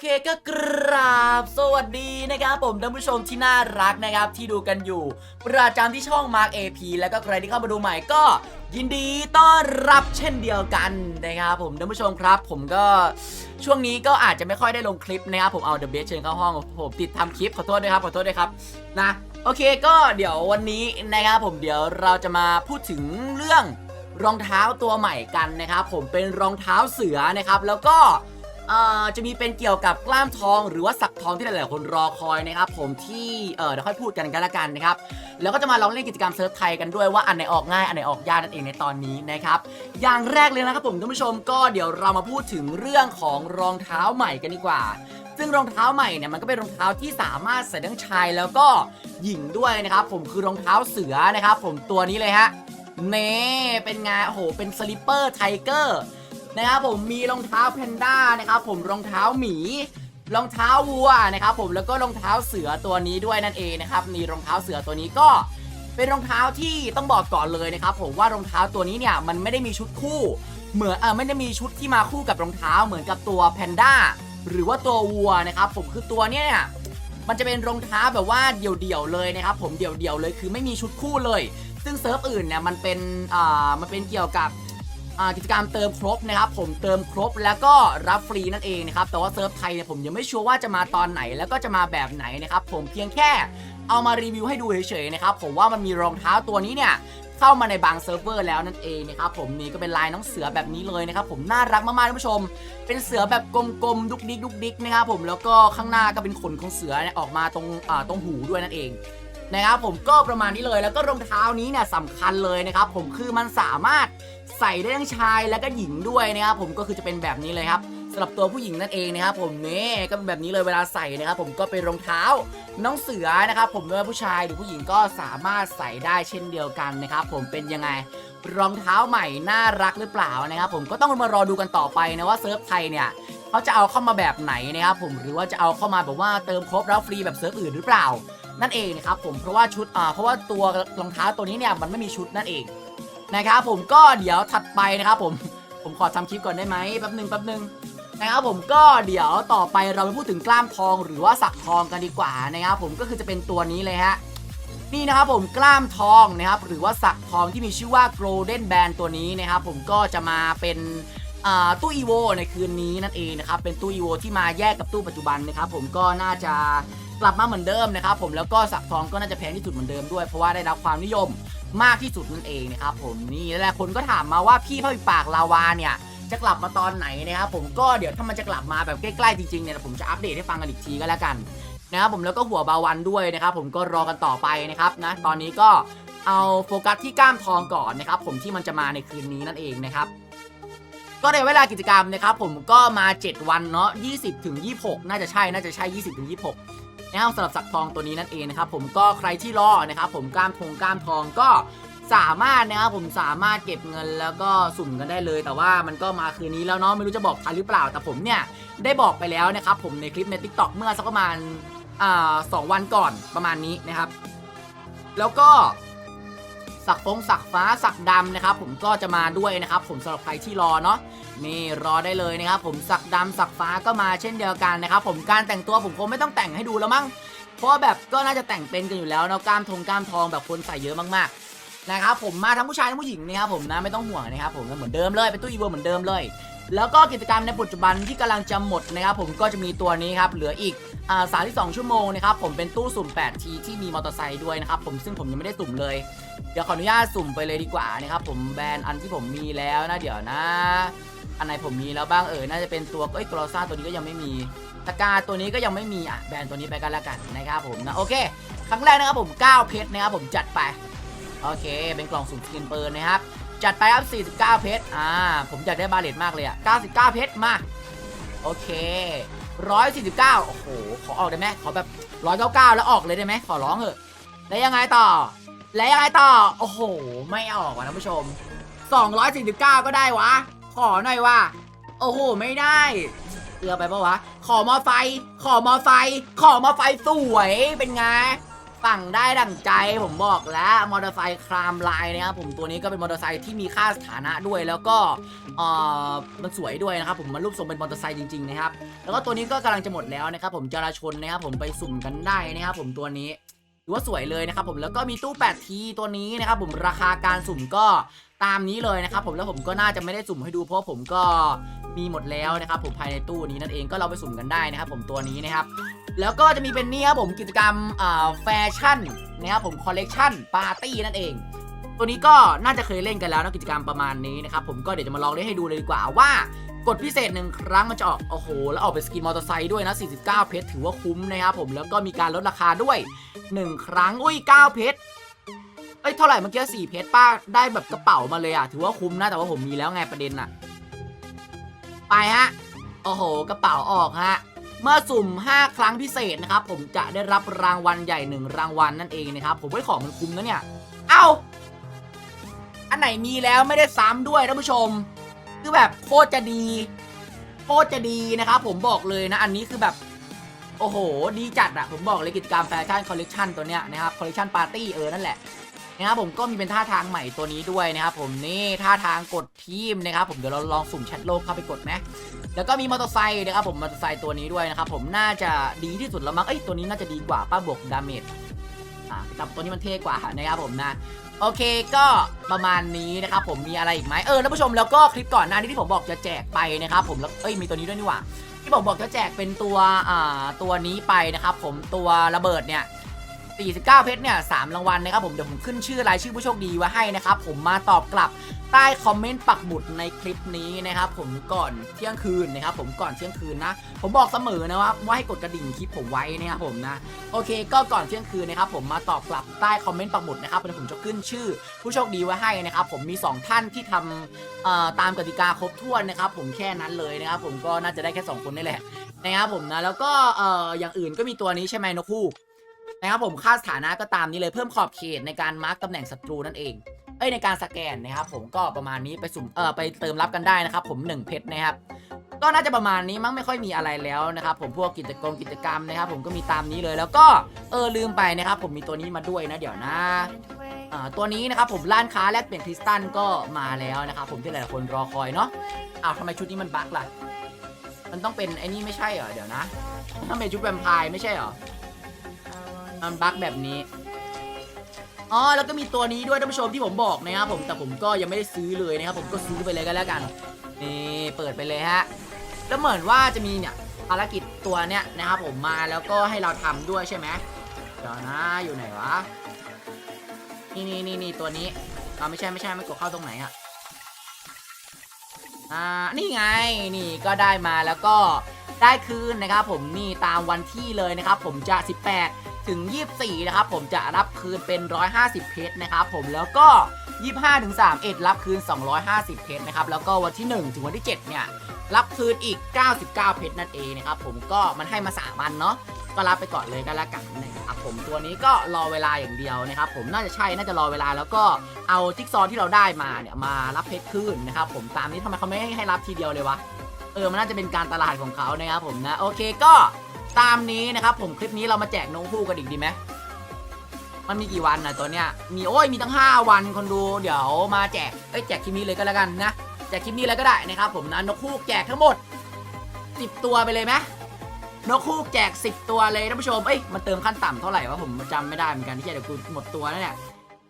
เคก็กราบ สวัสดีนะครับผมท่านผู้ชมที่น่ารักนะครับที่ดูกันอยู่ ประจำที่ช่อง Mark AP แล้วก็ใครที่เข้ามาดูใหม่ก็ยินดีต้อนรับเช่นเดียวกันนะครับผมท่านผู้ชมครับ ผมก็ช่วงนี้ก็อาจจะไม่ค่อยได้ลงคลิปนะครับผมเอาเดอะเบสเชิญเข้าห้องผมติดทำคลิปขอโทษด้วยครับขอโทษด้วยครับนะโอเคก็เดี๋ยววันนี้นะครับผมเดี๋ยวเราจะมาพูดถึงเรื่องรองเท้าตัวใหม่กันนะครับผมเป็นรองเท้าเสือนะครับ แล้วก็ จะมีเป็นเกี่ยวกับกล้ามทอง หรือว่าสักทองที่หลายๆคนรอคอยนะครับผมที่เเดี๋ยวค่อยพูดกันกันละกันนะครับแล้วก็จะมาลองเล่นกิจกรรมเซิร์ฟไทยกันด้วยว่าอันไหนออกง่ายอันไหนออกยากนั่นเองในตอนนี้นะครับอย่างแรกเลยนะครับผมท่านผู้ชมก็เดี๋ยวเรามาพูดถึงเรื่องของรองเท้าใหม่กันดีกว่าซึ่งรองเท้าใหม่เนี่ยมันก็เป็นรองเท้าที่สามารถใส่ทั้งชายแล้วก็หญิงด้วยนะครับผมคือรองเท้าเสือนะครับผมตัวนี้เลยฮะเน่เป็นไงโอ้โหเป็นสลิปเปอร์ไทเกอร์ นะครับผมมีรองเท้าแพนด้านะครับผมรองเท้าหมีรองเท้าวัวนะครับผมแล้วก็รองเท้าเสือตัวนี้ด้วยนั่นเองนะครับนี่รองเท้าเสือตัวนี้ก็เป็นรองเท้าที่ต้องบอกก่อนเลยนะครับผมว่ารองเท้าตัวนี้เนี่ยมันไม่ได้มีชุดคู่ เหมือนเออไม่ได้มีชุดที่มาคู่กับรองเท้าเหมือนกับตัวแพนด้าหรือว่าตัววัวนะครับผมคือตัวเนี้ยเนี่ยมันจะเป็นรองเท้าแบบว่าเดี่ยวๆเลยนะครับผมเดี่ยวๆเลยคือไม่มีชุดคู่เลย ซึ่งเซิร์ฟอื่นเนี่ยมันเป็นอ่ามันเป็นเกี่ยวกับ กิจกรรมเติมครบนะครับผมเติมครบแล้วก็รับฟรีนั่นเองนะครับแต่ว่าเซิร์ฟไทยเนี่ยผมยังไม่ชัวร์ว่าจะมาตอนไหนแล้วก็จะมาแบบไหนนะครับผมเพียงแค่เอามารีวิวให้ดูเฉยๆนะครับผมว่ามันมีรองเท้าตัวนี้เนี่ยเข้ามาในบางเซิร์ฟเวอร์แล้วนั่นเองนะครับผมนี่ก็เป็นลายน้องเสือแบบนี้เลยนะครับผมน่ารักมากๆท่านผู้ชม เป็นเสือแบบกลมๆดุกดิกดุกดิกนะครับผมแล้วก็ข้างหน้าก็เป็นขนของเสือออกมาตรงตรงหูด้วยนั่นเอง นะครับผมก็ประมาณนี้เลยแล้วก็รองเท้านี้เนี่ยสำคัญเลยนะครับผมคือมันสามารถใส่ได้ทั้งชายและก็หญิงด้วยนะครับผมก็คือจะเป็นแบบนี้เลยครับสำหรับตัวผู้หญิงนั่นเองนะครับผมนี่ก็เป็นแบบนี้เลยเวลาใส่นะครับผมก็เป็นรองเท้าน้องเสือนะครับผมไม่ว่าผู้ชายหรือผู้หญิงก็สามารถใส่ได้เช่นเดียวกันนะครับผมเป็นยังไงรองเท้าใหม่น่ารักหรือเปล่านะครับผมก็ต้องมารอดูกันต่อไปนะว่าเซิร์ฟไทยเนี่ยเขาจะเอาเข้ามาแบบไหนนะครับผมหรือว่าจะเอาเข้ามาแบบว่าเติมครบแล้วฟรีแบบเซิร์ฟอื่นหรือเปล่า นั่นเองนะครับผมเพราะว่าชุดอ่าเพราะว่าตัวรองเท้าตัวนี้เนี่ยมันไม่มีชุดนั่นเองนะครับผมก็เดี๋ยวถัดไปนะครับผมผมขอทำคลิปก่อนได้ไหมแป๊บหนึ่งแป๊บหนึ่งนะครับผมก็เดี๋ยวต่อไปเราไปพูดถึงกล้ามทองหรือว่าสักทองกันดีกว่านะครับผมก็คือจะเป็นตัวนี้เลยฮะนี่นะครับผมกล้ามทองนะครับหรือว่าสักทองที่มีชื่อว่า Golden Band ตัวนี้นะครับผมก็จะมาเป็นอ่าตู้อีโวในคืนนี้นั่นเองนะครับเป็นตู้อีโวที่มาแยกกับตู้ปัจจุบันนะครับผมก็น่าจะ กลับมาเหมือนเดิมนะครับผมแล้วก็สักทองก็น่าจะแพงที่สุดเหมือนเดิมด้วยเพราะว่าได้รับความนิยมมากที่สุดนั่นเองนะครับผมนี่แล้วหลายคนก็ถามมาว่าพี่พระปิดปากลาวาเนี่ยจะกลับมาตอนไหนนะครับผมก็เดี๋ยวถ้ามันจะกลับมาแบบใกล้ๆจริงๆเนี่ยผมจะอัปเดตให้ฟังกันอีกทีก็แล้วกันนะครับผมแล้วก็หัวบาวันด้วยนะครับผมก็รอกันต่อไปนะครับนะตอนนี้ก็เอาโฟกัสที่ก้ามทองก่อนนะครับผมที่มันจะมาในคืนนี้นั่นเองนะครับก็ในเวลากิจกรรมนะครับผมก็มา 7 วันเนาะ20ถึง26 น่าจะใช่น่าจะใช่ 20ถึง26 นะครับสำหรับสักทองตัวนี้นั่นเองนะครับผมก็ใครที่รอนะครับผมกล้ามทงกล้ามทองก็สามารถนะครับผมสามารถเก็บเงินแล้วก็สุ่มกันได้เลย แต่ว่ามันก็มาคืนนี้แล้วเนาะไม่รู้จะบอกทันหรือเปล่า แต่ผมเนี่ยได้บอกไปแล้วนะครับผมในคลิปใน t ิ k t o อกเมื่อสักประมาณอ่าสองวันก่อนประมาณนี้นะครับ แล้วก็ สักฟงสักฟ้าสักดำนะครับผมก็จะมาด้วยนะครับผมสำหรับใครที่รอเนาะนี่รอได้เลยนะครับผมสักดำสักฟ้าก็มาเช่นเดียวกันนะครับผมการแต่งตัวผมคงไม่ต้องแต่งให้ดูแล้วมั้งเพราะแบบก็น่าจะแต่งเป็นกันอยู่แล้วเนาะกล้ามทงกล้ามทองแบบคนใส่เยอะมากๆนะครับผมมาทั้งผู้ชายทั้งผู้หญิงนะครับผมนะไม่ต้องห่วงนะครับผมเหมือนเดิมเลยเป็นตู้อีเวอร์เหมือนเดิมเลยแล้วก็กิจกรรมในปัจจุบันที่กำลังจะหมดนะครับผมก็จะมีตัวนี้ครับเหลืออีกอ่าสามที่สองชั่วโมงนะครับผมเป็นตู้สุ่ม 8 ทีที่มีมอเตอร์ไซค์ด้วยนะครับผมซึ่งผมยังไม่ได้สุ่มเลย ดี๋ยวขออนุญาตสุ่มไปเลยดีกว่านะครับผมแบรนด์อันที่ผมมีแล้วนะเดี๋ยวนะ อันไหนผมมีแล้วบ้างเออน่าจะเป็นตัวเอ้ยกรอซ่าตัวนี้ก็ยังไม่มีตะกร้าตัวนี้ก็ยังไม่มีอะแบรนด์ตัวนี้ไปกันล้วกันนะครับผมนะโอเค ครั้งแรกนะครับผม9เพชรนะครับผมจัดไปโอเค เป็นกล่องสุ่มสกินเปิลนะครับจัดไปครับ 49 เพชรอ่าผมอยากได้บาเลตมากเลยอะ 99 เพชรมา โอเค 149 โอ้โห ขอออกได้ไหมขอแบบ 199 แล้วออกเลยได้ไหม ขอร้องเถอะ แล้วยังไงต่อ แล้วยังไงต่อ โอ้โห ไม่ออกว่ะท่านผู้ชม 249 ก็ได้วะ ขอหน่อยว่ะ โอ้โห ไม่ได้เอือไปปะวะ ขอมอไฟ ขอมอไฟ ขอมอไฟสวย เป็นไง ฝั่งได้ดั่งใจผมบอกแล้ว มอเตอร์ไซค์ครามลน์นะครับผม ตัวนี้ก็เป็นมอเตอร์ไซค์ที่มีค่าสถานะด้วย แล้วก็เอ่อมันสวยด้วยนะครับผม มันรูปทรงเป็นมอเตอร์ไซค์จริงๆนะครับ แล้วก็ตัวนี้ก็กำลังจะหมดแล้วนะครับผมจราชนนะครับผมไปสุ่มกันได้นะครับผมตัวนี้ ถือว่าสวยเลยนะครับผมแล้วก็มีตู้8ทีตัวนี้นะครับผมราคาการสุ่มก็ตามนี้เลยนะครับผมแล้วผมก็น่าจะไม่ได้สุ่มให้ดูเพราะผมก็มีหมดแล้วนะครับผมภายในตู้นี้นั่นเองก็เราไปสุ่มกันได้นะครับผมตัวนี้นะครับแล้วก็จะมีเป็นนี่ครับผมกิจกรรมแฟชั่นนะครับผมคอลเลกชันปาร์ตี้นั่นเองตัวนี้ก็น่าจะเคยเล่นกันแล้วนะกิจกรรมประมาณนี้นะครับผมก็เดี๋ยวจะมาลองเล่นให้ดูเลยดีกว่าว่ากดพิเศษหนึ่งครั้งมันจะออกโอ้โหแล้วออกเป็นสกินมอเตอร์ไซค์ด้วยนะ 49 เพชรถือว่าคุ้มนะครับผมแล้วก็มีการลดราคาด้วย 1 ครั้ง อุ้ย 9 เพชร เอ้ย เท่าไหร่เมื่อกี้4เพชรป้าได้แบบกระเป๋ามาเลยอะ ถือว่าคุ้มนะ แต่ว่าผมมีแล้วไงประเด็นอะ ไปฮะ โอ้โห กระเป๋าออกฮะ เมื่อสุ่ม 5 ครั้งพิเศษนะครับ ผมจะได้รับรางวัลใหญ่ 1 รางวัลนั่นเองนะครับ ผมไว่ของมันคุ้มนะเนี่ย เอ้า อันไหนมีแล้วไม่ได้ซ้ำด้วยท่านผู้ชม คือแบบโคตรจะดี โคตรจะดีนะครับผมบอกเลยนะ อันนี้คือแบบ โอ้โห ดีจัดอะผมบอกเลยกิจกรรมแฟชั่นคอลเลกชันตัวเนี้ยนะครับคอลเลกชันปาร์ตี้เออนั่นแหละนะครับผมก็มีเป็นท่าทางใหม่ตัวนี้ด้วยนะครับผมนี่ท่าทางกดทีมนะครับผมเดี๋ยวเราลองสุ่มแชทโลกเข้าไปกดไหมแล้วก็มีมอเตอร์ไซค์นะครับผมมอเตอร์ไซค์ตัวนี้ด้วยนะครับผมน่าจะดีที่สุดแล้วมั้งเอ้ยตัวนี้น่าจะดีกว่าป้าบวกดาเมจอ่ากับตัวนี้มันเท่กว่านะครับผมนะโอเคก็ประมาณนี้นะครับผมมีอะไรอีกไหมเออท่านผู้ชมแล้วก็คลิปก่อนหน้านี้ที่ผมบอกจะแจกไปนะครับผมแล้วเอ้ยมีตัวนี้ด้วยนี่หว่า ที่ผมบอกจะแจกเป็นตัวอ่าตัวนี้ไปนะครับผมตัวระเบิดเนี่ย 49 เพชรเนี่ย3รางวัลนะครับผมเดี๋ยวผมขึ้นชื่อรายชื่อผู้โชคดีไว้ให้นะครับผมมาตอบกลับใต้คอมเมนต์ปักหมุดในคลิปนี้นะครับผมก่อนเที่ยงคืนนะครับผมก่อนเที่ยงคืนนะ ผมบอกเสมอนะว่าว่าให้กดกระดิ่งคลิปผมไว้นะครับผมนะโอเค ก็ก่อนเที่ยงคืนนะครับผมมาตอบกลับใต้คอมเมนต์ปักหมุดนะครับเดี๋ยวผมจะขึ้นชื่อ ผู้โชคดีไว้ให้นะครับผมมี 2 ท่านที่ทำตามกติกาครบถ้วนนะครับผมแค่นั้นเลยนะครับผมก็น่าจะได้แค่สองคนนี่แหละนะครับผมนะแล้วก็อย่างอื่นก็มีตัวนี้ใช่ไหมนกฮูก นะครับผมค่าสถานะก็ตามนี้เลยเพิ่มขอบเขตในการมาร์กตำแหน่งศัตรูนั่นเองเอ้ยในการสแกนนะครับผมก็ประมาณนี้ไปสุ่มเออไปเติมรับกันได้นะครับ ผม1เพชรนะครับก็น่าจะประมาณนี้มั้งไม่ค่อยมีอะไรแล้วนะครับ ผมพวกกิจกรรมกิจกรรมนะครับ ผมก็มีตามนี้เลยแล้วก็เออลืมไปนะครับ ผมมีตัวนี้มาด้วยนะเดี๋ยวนะอ่าตัวนี้นะครับผมร้านค้าแลกเปลี่ยนคริสตัลก็มาแล้วนะครับผมที่หลายๆคนรอคอยเนาะอ้าวทำไมชุดนี้มันบั๊กล่ะ มันต้องเป็นไอ้นี่ไม่ใช่เหรอเดี๋ยวนะต้องเป็นชุดแวมไพร์ไม่ใช่เหรอ มันบั๊กแบบนี้อ๋อแล้วก็มีตัวนี้ด้วยท่านผู้ชมที่ผมบอกนะครับผมแต่ผมก็ยังไม่ได้ซื้อเลยนะครับผมก็ซื้อไปเลยก็แล้วกันนี่เปิดไปเลยฮะแล้วเหมือนว่าจะมีเนี่ยภารกิจตัวเนี้ยนะครับผมมาแล้วก็ให้เราทำด้วยใช่ไหมเดี๋ยวนะอยู่ไหนวะนี่นี่นี่นี่ตัวนี้อ่าไม่ใช่ไม่ใช่ไม่กดเข้าตรงไหนอะอ่านี่ไงนี่ก็ได้มาแล้วก็ได้คืนนะครับผมนี่ตามวันที่เลยนะครับผมจะ 18 ถึง 24 นะครับ ผมจะรับคืนเป็น 150 เพชรนะครับผมแล้วก็ 25ถึง31 รับคืน 250 เพชรนะครับแล้วก็วันที่ 1 ถึงวันที่ 7 เนี่ย รับคืนอีก 99 เพชรนั่นเองนะครับผมก็มันให้มา3วันเนาะก็รับไปก่อนเลยก็แล้วกันนะครับผมตัวนี้ก็รอเวลาอย่างเดียวนะครับผมน่าจะใช่น่าจะรอเวลาแล้วก็เอาจิ๊กซอที่เราได้มาเนี่ยมารับเพชรคืนนะครับผมตามนี้ทำไมเขาไม่ให้รับทีเดียวเลยวะเออมันน่าจะเป็นการตลาดของเขานะครับผมนะโอเคก็ ตามนี้นะครับผมคลิปนี้เรามาแจกนกคู่กันอีกดีไหมมันมีกี่วันนะตัวเนี้ยมีโอ้ยมีตั้ง 5 วันคนดูเดี๋ยวมาแจกเอ้ยแจกคลิปนี้เลยก็แล้วกันนะแจกคลิปนี้เลยก็ได้นะครับผมนะนกคู่แจกทั้งหมด 10 ตัวไปเลยไหมนกคู่แจก 10 ตัวเลยท่านผู้ชมเอ้ยมันเติมขั้นต่ำเท่าไหร่วะผมจำไม่ได้เหมือนกันที่เดี๋ยวกูหมดตัวแล้วเนี่ย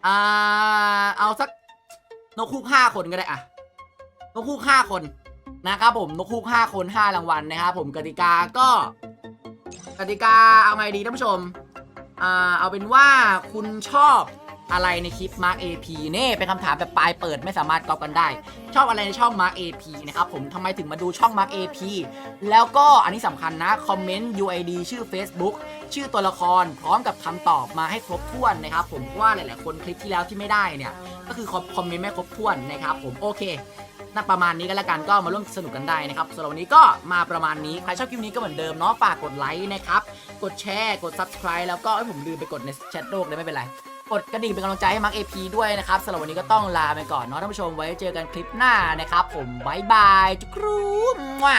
อ่าเอาสักนกคู่ห้าคนก็ได้อะนกคู่ห้าคนนะครับผมนกคูก5คน 5 รางวัลนะครับผมกติกาก็ กติกาเอาไงดีท่านผู้ชม อ่า เอาเป็นว่าคุณชอบอะไรในคลิป Mark AP นี่เป็นคำถามแบบปลายเปิดไม่สามารถตอบกันได้ ชอบอะไรในช่อง Mark AP นะครับผมทำไมถึงมาดูช่อง Mark AP แล้วก็อันนี้สำคัญนะ คอมเมนต์ UID ชื่อ Facebook ชื่อตัวละครพร้อมกับคำตอบมาให้ครบถ้วนนะครับผมเพราะว่าหลาย ๆ คนคลิปที่แล้วที่ไม่ได้เนี่ย ก็คือคอมเมนต์ไม่ครบถ้วนนะครับผมโอเค น่าประมาณนี้ก็แล้วกันก็มาร่วมสนุกกันได้นะครับสำหรับวันนี้ก็มาประมาณนี้ ใครชอบคลิปนี้ก็เหมือนเดิมเนาะฝากกดไลค์นะครับ กดแชร์ กด subscribe แล้วก็เอ้ผมลืมไปกดในแชทโลกเลยไม่เป็นไร กดกระดิ่งเป็นกำลังใจให้มาร์กเอพีด้วยนะครับสำหรับวันนี้ก็ต้องลาไปก่อนเนาะท่านผู้ชมไว้เจอกันคลิปหน้านะครับผมบายบายจุกรูมว่า